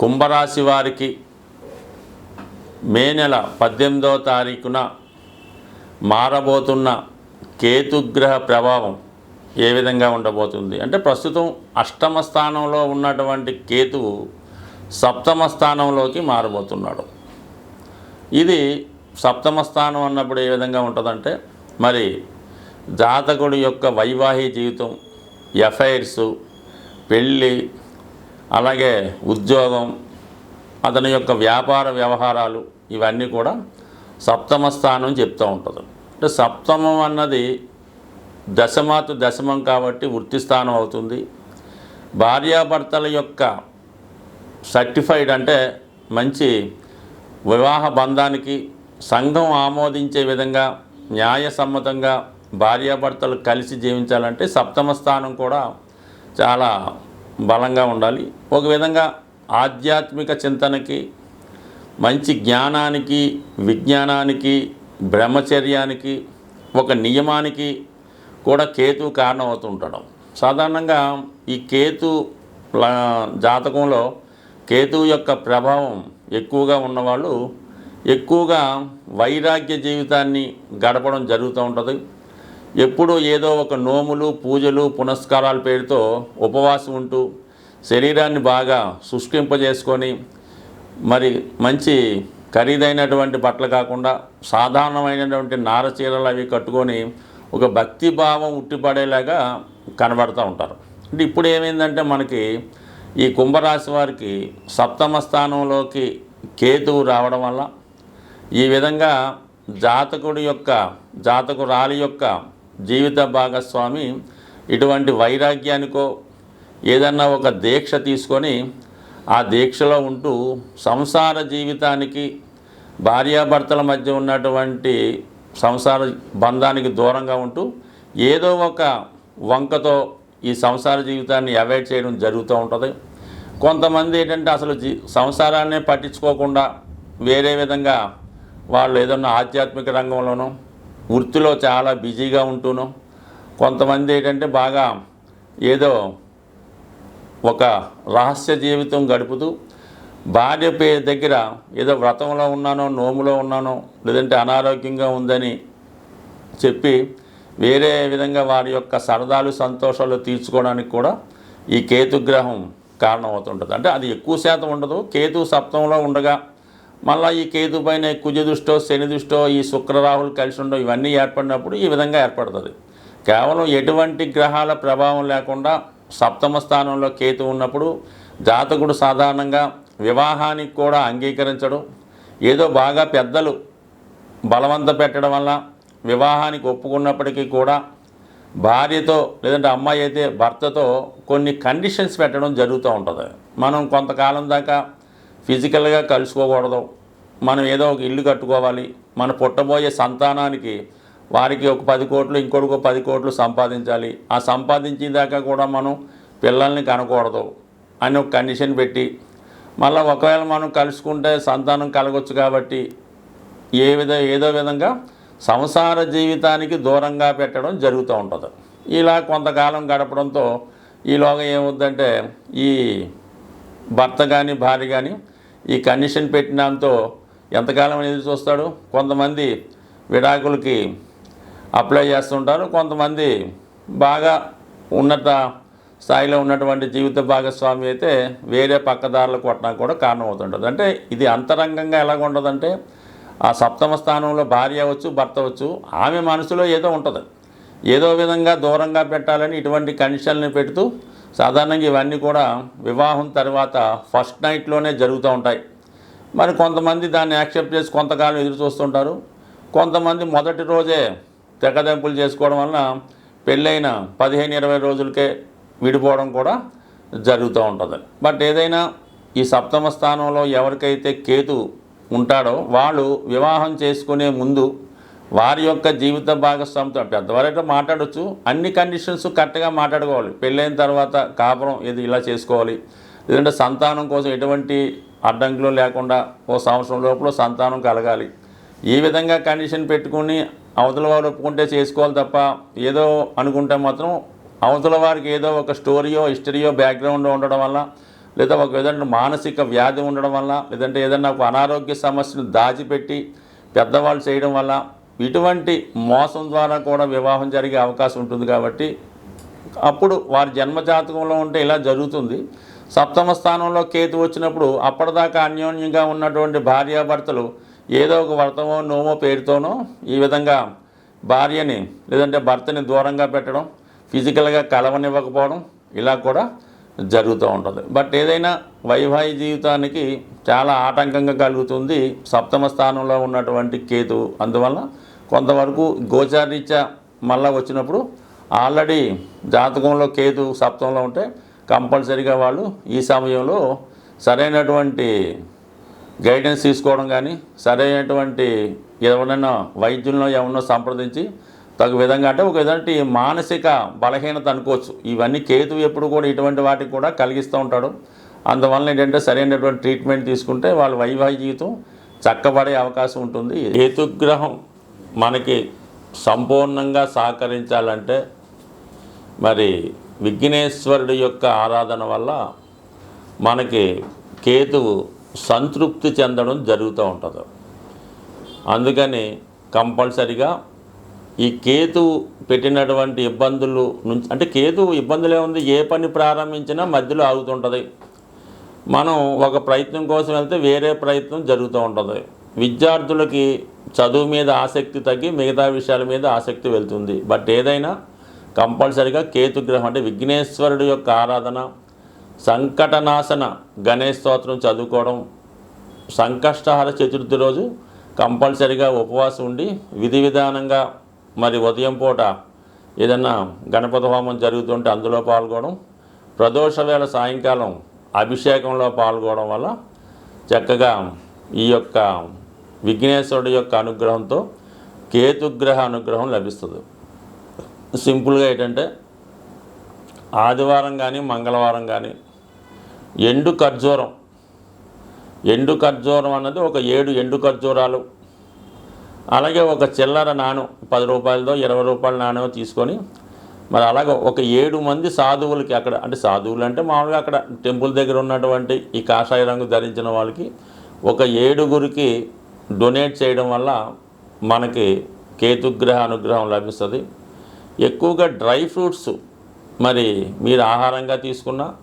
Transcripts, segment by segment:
కుంభరాశి వారికి మే నెల పద్దెనిమిదవ తారీఖున మారబోతున్న కేతుగ్రహ ప్రభావం ఏ విధంగా ఉండబోతుంది? అంటే ప్రస్తుతం అష్టమ స్థానంలో ఉన్నటువంటి కేతువు సప్తమ స్థానంలోకి మారబోతున్నాడు. ఇది సప్తమ స్థానం అన్నప్పుడు ఏ విధంగా ఉంటుందంటే మరి జాతకుడి యొక్క వైవాహిక జీవితం ఎఫైర్సు పెళ్ళి అలాగే ఉద్యోగం అతని యొక్క వ్యాపార వ్యవహారాలు ఇవన్నీ కూడా సప్తమ స్థానం చెప్తూ ఉంటుంది. అంటే సప్తమం అన్నది దశమాతు దశమం కాబట్టి వృత్తి స్థానం అవుతుంది. భార్యాభర్తల యొక్క సర్టిఫైడ్ అంటే మంచి వివాహ బంధానికి సంఘం ఆమోదించే విధంగా న్యాయసమ్మతంగా భార్యాభర్తలు కలిసి జీవించాలంటే సప్తమ స్థానం కూడా చాలా బలంగా ఉండాలి. ఒక విధంగా ఆధ్యాత్మిక చింతనకి మంచి జ్ఞానానికి విజ్ఞానానికి బ్రహ్మచర్యానికి ఒక నియమానికి కూడా కేతు కారణం అవుతుంటడం సాధారణంగా ఈ కేతు జాతకంలో కేతు యొక్క ప్రభావం ఎక్కువగా ఉన్నవాళ్ళు ఎక్కువగా వైరాగ్య జీవితాన్ని గడపడం జరుగుతూ ఉంటుంది. ఎప్పుడూ ఏదో ఒక నోములు పూజలు పునస్కారాల పేరుతో ఉపవాసం ఉంటూ శరీరాన్ని బాగా శుష్కింపజేసుకొని మరి మంచి ఖరీదైనటువంటి బట్టలు కాకుండా సాధారణమైనటువంటి నార చీరలు అవి కట్టుకొని ఒక భక్తి భావం ఉట్టిపడేలాగా కనబడుతూ ఉంటారు. అంటే ఇప్పుడు ఏమైందంటే మనకి ఈ కుంభరాశి వారికి సప్తమ స్థానంలోకి కేతువు రావడం వల్ల ఈ విధంగా జాతకుడి యొక్క జాతకురాలి యొక్క జీవిత భాగస్వామి ఇటువంటి వైరాగ్యానికో ఏదన్నా ఒక దీక్ష తీసుకొని ఆ దీక్షలో ఉంటూ సంసార జీవితానికి భార్యాభర్తల మధ్య ఉన్నటువంటి సంసార బంధానికి దూరంగా ఉంటూ ఏదో ఒక వంకతో ఈ సంసార జీవితాన్ని అవాయిడ్ చేయడం జరుగుతూ ఉంటుంది. కొంతమంది ఏంటంటే అసలు జీ సంసారాన్నే పట్టించుకోకుండా వేరే విధంగా వాళ్ళు ఏదన్నా ఆధ్యాత్మిక రంగంలోనూ వృత్తిలో చాలా బిజీగా ఉంటూను. కొంతమంది ఏంటంటే బాగా ఏదో ఒక రహస్య జీవితం గడుపుతూ భార్య పే దగ్గర ఏదో వ్రతంలో ఉన్నానో నోములో ఉన్నానో లేదంటే అనారోగ్యంగా ఉందని చెప్పి వేరే విధంగా వారి యొక్క సరదాలు సంతోషాలు తీర్చుకోవడానికి కూడా ఈ కేతుగ్రహం కారణమవుతుంటుంది. అంటే అది ఎక్కువ శాతం ఉండదు. కేతు సప్తంలో ఉండగా మళ్ళీ ఈ కేతు పైన కుజ దృష్టో శని దృష్టో ఈ శుక్రరాహులు కలిసి ఉండవు ఇవన్నీ ఏర్పడినప్పుడు ఈ విధంగా ఏర్పడుతుంది. కేవలం ఎటువంటి గ్రహాల ప్రభావం లేకుండా సప్తమ స్థానంలో కేతు ఉన్నప్పుడు జాతకుడు సాధారణంగా వివాహానికి కూడా అంగీకరించడం ఏదో బాగా పెద్దలు బలవంత పెట్టడం వల్ల వివాహానికి ఒప్పుకున్నప్పటికీ కూడా భార్యతో లేదంటే అమ్మాయి అయితే భర్తతో కొన్ని కండిషన్స్ పెట్టడం జరుగుతూ ఉంటుంది. మనం కొంతకాలం దాకా ఫిజికల్గా కలుసుకోకూడదు. మనం ఏదో ఒక ఇల్లు కట్టుకోవాలి. మన పుట్టబోయే సంతానానికి వారికి ఒక పది కోట్లు ఇంకొకటి ఒక పది కోట్లు సంపాదించాలి. ఆ సంపాదించిన దాకా కూడా మనం పిల్లల్ని కనకూడదు అని ఒక కండిషన్ పెట్టి మళ్ళీ ఒకవేళ మనం కలుసుకుంటే సంతానం కలగొచ్చు కాబట్టి ఏ విధ ఏదో విధంగా సంసార జీవితానికి దూరంగా పెట్టడం జరుగుతూ ఉంటుంది. ఇలా కొంతకాలం గడపడంతో ఈలోగా ఏమవుద్దంటే ఈ భర్త కానీ భార్య కానీ ఈ కండిషన్ పెట్టినంతో ఎంతకాలం ఎదురు చూస్తాడు? కొంతమంది విడాకులకి అప్లై చేస్తుంటారు కొంతమంది బాగా ఉన్నత స్థాయిలో ఉన్నటువంటి జీవిత భాగస్వామి అయితే వేరే పక్కదారులు కొట్టడానికి కూడా కారణం అవుతుంటుంది అంటే ఇది అంతరంగంగా ఎలాగ ఉండదంటే ఆ సప్తమ స్థానంలో భార్య అవచ్చు భర్త అవచ్చు ఆమె మనసులో ఏదో ఉంటుంది. ఏదో విధంగా దూరంగా పెట్టాలని ఇటువంటి కండిషన్లు పెడుతూ సాధారణంగా ఇవన్నీ కూడా వివాహం తర్వాత ఫస్ట్ నైట్లోనే జరుగుతూ ఉంటాయి. మరి కొంతమంది దాన్ని యాక్సెప్ట్ చేసి కొంతకాలం ఎదురు చూస్తుంటారు. కొంతమంది మొదటి రోజే తెగదెంపులు చేసుకోవడం వలన పెళ్ళైన పదిహేను ఇరవై రోజులకే విడిపోవడం కూడా జరుగుతూ ఉంటుంది. బట్ ఏదైనా ఈ సప్తమ స్థానంలో ఎవరికైతే కేతు ఉంటాడో వాళ్ళు వివాహం చేసుకునే ముందు వారి యొక్క జీవిత భాగస్వామితో పెద్దవారైతే మాట్లాడచ్చు అన్ని కండిషన్స్ కరెక్ట్గా మాట్లాడుకోవాలి. పెళ్ళైన తర్వాత కాపురం ఇది ఇలా చేసుకోవాలి. లేదంటే సంతానం కోసం ఎటువంటి అడ్డంకులు లేకుండా ఓ సంవత్సరం లోపల సంతానం కలగాలి. ఈ విధంగా కండిషన్ పెట్టుకుని అవతల వారు ఒప్పుకుంటే చేసుకోవాలి తప్ప ఏదో అనుకుంటే మాత్రం అవతల వారికి ఏదో ఒక స్టోరీయో హిస్టరీయో బ్యాక్గ్రౌండ్ ఉండడం వల్ల లేదా ఒక విధంగా మానసిక వ్యాధి ఉండడం వల్ల లేదంటే ఏదైనా ఒక అనారోగ్య సమస్యను దాచిపెట్టి పెద్దవాళ్ళు చేయడం వల్ల ఇటువంటి మోసం ద్వారా కూడా వివాహం జరిగే అవకాశం ఉంటుంది కాబట్టి అప్పుడు వారి జన్మజాతకంలో ఉంటే ఇలా జరుగుతుంది. సప్తమ స్థానంలో కేతు వచ్చినప్పుడు అప్పటిదాకా అన్యోన్యంగా ఉన్నటువంటి భార్యాభర్తలు ఏదో ఒక వ్రతమో నోమో పేరుతోనో ఈ విధంగా భార్యని లేదంటే భర్తని దూరంగా పెట్టడం ఫిజికల్గా కలవనివ్వకపోవడం ఇలా కూడా జరుగుతూ ఉంటుంది. బట్ ఏదైనా వైవాహిక జీవితానికి చాలా ఆటంకంగా కలుగుతుంది సప్తమ స్థానంలో ఉన్నటువంటి కేతు. అందువల్ల కొంతవరకు గోచారీత్యా మళ్ళా వచ్చినప్పుడు ఆల్రెడీ జాతకంలో కేతు సప్తంలో ఉంటే కంపల్సరీగా వాళ్ళు ఈ సమయంలో సరైనటువంటి గైడెన్స్ తీసుకోవడం కానీ సరైనటువంటి ఎవరైనా వైద్యులను ఎవరినో సంప్రదించి తగు విధంగా అంటే ఒక విధంగా మానసిక బలహీనత అనుకోవచ్చు. ఇవన్నీ కేతు ఎప్పుడు కూడా ఇటువంటి వాటికి కూడా కలిగిస్తూ ఉంటాడు. అందువల్ల ఏంటంటే సరైనటువంటి ట్రీట్మెంట్ తీసుకుంటే వాళ్ళ వైవాహిక జీవితం చక్కబడే అవకాశం ఉంటుంది. కేతుగ్రహం మనకి సంపూర్ణంగా సహకరించాలంటే మరి విఘ్నేశ్వరుడి యొక్క ఆరాధన వల్ల మనకి కేతువు సంతృప్తి చెందడం జరుగుతూ ఉంటుంది. అందుకని కంపల్సరిగా ఈ కేతు పెట్టినటువంటి ఇబ్బందులు నుంచి అంటే కేతు ఇబ్బందులే ఉంది ఏ పని ప్రారంభించినా మధ్యలో ఆగుతుంటుంది. మనం ఒక ప్రయత్నం కోసం వెళ్తే వేరే ప్రయత్నం జరుగుతూ ఉంటుంది. విద్యార్థులకి చదువు మీద ఆసక్తి తగ్గి మిగతా విషయాల మీద ఆసక్తి వెళ్తుంది. బట్ ఏదైనా కంపల్సరిగా కేతుగ్రహం అంటే విఘ్నేశ్వరుడు యొక్క ఆరాధన సంకటనాశన గణేష్ స్తోత్రం చదువుకోవడం సంకష్టహార చతుర్థి రోజు కంపల్సరిగా ఉపవాసం ఉండి విధి విధానంగా మరి ఉదయం పూట ఏదన్నా గణపతి హోమం జరుగుతుంటే అందులో పాల్గొనడం ప్రదోష వేళ సాయంకాలం అభిషేకంలో పాల్గొనడం వల్ల చక్కగా ఈ యొక్క విఘ్నేశ్వరుడు యొక్క అనుగ్రహంతో కేతుగ్రహ అనుగ్రహం లభిస్తుంది. సింపుల్గా ఏంటంటే ఆదివారం కానీ మంగళవారం కానీ ఎండు ఖర్జూరం. ఎండు ఖర్జూరం అన్నది ఒక ఏడు ఎండు ఖర్జూరాలు. అలాగే ఒక చిల్లర నాణం పది రూపాయలతో ఇరవై రూపాయల నాణ్యం తీసుకొని మరి అలాగే ఒక ఏడు మంది సాధువులకి అక్కడ అంటే సాధువులు అంటే మామూలుగా అక్కడ టెంపుల్ దగ్గర ఉన్నటువంటి ఈ కాషాయ రంగు ధరించిన వాళ్ళకి ఒక ఏడుగురికి డొనేట్ చేయడం వల్ల మనకి కేతుగ్రహ అనుగ్రహం లభిస్తుంది. ఎక్కువగా డ్రై ఫ్రూట్స్ మరి మీరు ఆహారంగా తీసుకున్నా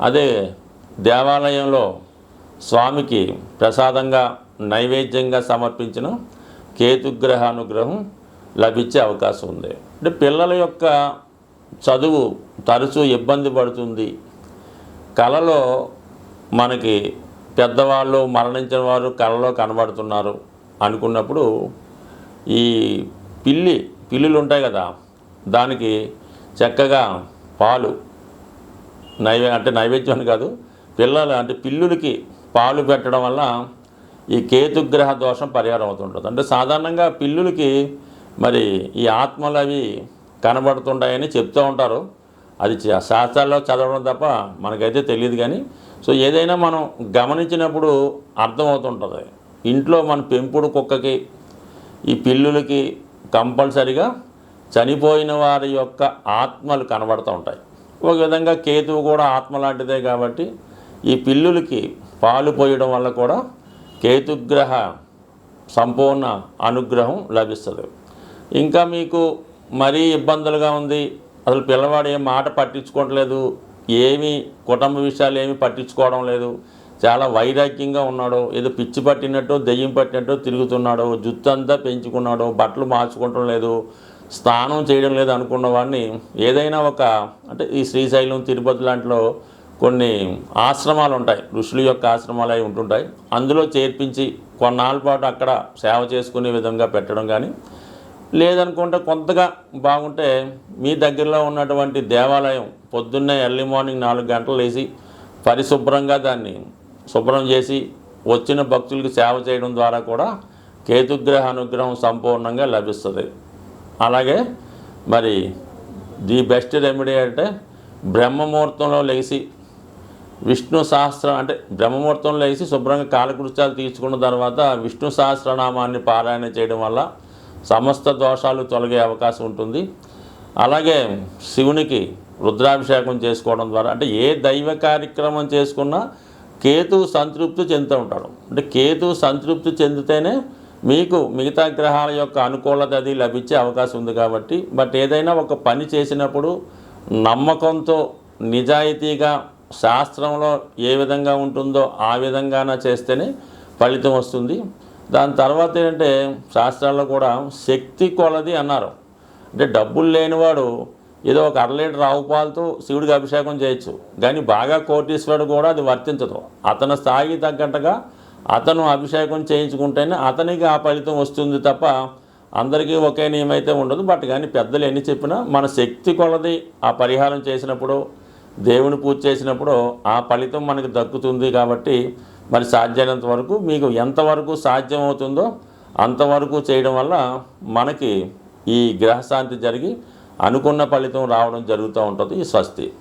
అదే దేవాలయంలో స్వామికి ప్రసాదంగా నైవేద్యంగా సమర్పించిన కేతుగ్రహ అనుగ్రహం లభించే అవకాశం ఉంది. అంటే పిల్లల యొక్క చదువు తరచూ ఇబ్బంది పడుతుంది. కళలో మనకి పెద్దవాళ్ళు మరణించిన వారు కళలో కనబడుతున్నారు అనుకున్నప్పుడు ఈ పిల్లి పిల్లులు ఉంటాయి కదా దానికి చక్కగా పాలు నైవే అంటే నైవేద్యం అని కాదు పిల్లలు అంటే పిల్లులకి పాలు పెట్టడం వల్ల ఈ కేతుగ్రహ దోషం పరిహారం అవుతుంటుంది. అంటే సాధారణంగా పిల్లులకి మరి ఈ ఆత్మలు అవి కనబడుతుంటాయని చెప్తూ ఉంటారు. అది శాస్త్రాల్లో చదవడం తప్ప మనకైతే తెలియదు కానీ సో ఏదైనా మనం గమనించినప్పుడు అర్థమవుతుంటుంది. ఇంట్లో మన పెంపుడు కుక్కకి ఈ పిల్లులకి కంపల్సరిగా చనిపోయిన వారి యొక్క ఆత్మలు కనబడుతూ ఉంటాయి. ఒక విధంగా కేతువు కూడా ఆత్మ లాంటిదే కాబట్టి ఈ పిల్లులకి పాలు పోయడం వల్ల కూడా కేతుగ్రహ సంపూర్ణ అనుగ్రహం లభిస్తుంది. ఇంకా మీకు మరీ ఇబ్బందులుగా ఉంది అసలు పిల్లవాడు ఏం మాట పట్టించుకోవట్లేదు ఏమీ కుటుంబ విషయాలు ఏమీ పట్టించుకోవడం లేదు. చాలా వైరాగ్యంగా ఉన్నాడు. ఏదో పిచ్చి పట్టినట్టు దెయ్యం పట్టినట్టు తిరుగుతున్నాడు. జుత్తు అంతా పెంచుకున్నాడు. బట్టలు మార్చుకోవటం లేదు. స్నానం చేయడం లేదు అనుకున్న వాడిని ఏదైనా ఒక అంటే ఈ శ్రీశైలం తిరుపతి లాంటిలో కొన్ని ఆశ్రమాలు ఉంటాయి. ఋషుల యొక్క ఆశ్రమాలు అవి ఉంటుంటాయి. అందులో చేర్పించి కొన్నాళ్ళ పాటు అక్కడ సేవ చేసుకునే విధంగా పెట్టడం కానీ లేదనుకుంటే కొంతగా బాగుంటే మీ దగ్గరలో ఉన్నటువంటి దేవాలయం పొద్దున్నే ఎర్లీ మార్నింగ్ నాలుగు గంటలు వేసి పరిశుభ్రంగా దాన్ని శుభ్రం చేసి వచ్చిన భక్తులకు సేవ చేయడం ద్వారా కూడా కేతుగ్రహ అనుగ్రహం సంపూర్ణంగా లభిస్తుంది. అలాగే మరి ది బెస్ట్ రెమెడీ అంటే బ్రహ్మముహూర్తంలో లేచి విష్ణు సహస్రం అంటే బ్రహ్మముహూర్తంలో లేచి శుభ్రంగా కాలకృత్యాలు తీర్చుకున్న తర్వాత విష్ణు సహస్రనామాన్ని పారాయణ చేయడం వల్ల సమస్త దోషాలు తొలగే అవకాశం ఉంటుంది. అలాగే శివునికి రుద్రాభిషేకం చేసుకోవడం ద్వారా అంటే ఏ దైవ కార్యక్రమం చేసుకున్నా కేతు సంతృప్తి చెందుతూ ఉంటాడు. అంటే కేతు సంతృప్తి చెందితేనే మీకు మిగతా గ్రహాల యొక్క అనుకూలత అది లభించే అవకాశం ఉంది కాబట్టి బట్ ఏదైనా ఒక పని చేసినప్పుడు నమ్మకంతో నిజాయితీగా శాస్త్రంలో ఏ విధంగా ఉంటుందో ఆ విధంగాన చేస్తేనే ఫలితం వస్తుంది. దాని తర్వాత ఏంటంటే శాస్త్రాల్లో కూడా శక్తి కొలది అన్నారు. అంటే డబ్బులు లేనివాడు ఏదో ఒక అర లీటర్ ఆవు పాలతో శివుడికి అభిషేకం చేయొచ్చు. కానీ బాగా కోటీశ్వరుడు కూడా అది వర్తించదు. అతని స్థాయికి తగ్గట్టుగా అతను అభిషేకం చేయించుకుంటేనే అతనికి ఆ ఫలితం వస్తుంది తప్ప అందరికీ ఒకే నియమం అయితే ఉండదు. బట్ కానీ పెద్దలు ఎన్ని చెప్పినా మన శక్తి కొలది ఆ పరిహారం చేసినప్పుడు దేవుని పూజ చేసినప్పుడు ఆ ఫలితం మనకు దక్కుతుంది కాబట్టి మరి సాధ్యమైనంత వరకు మీకు ఎంతవరకు సాధ్యమవుతుందో అంతవరకు చేయడం వల్ల మనకి ఈ గ్రహశాంతి జరిగి అనుకున్న ఫలితం రావడం జరుగుతూ ఉంటుంది. ఈ స్వస్తి.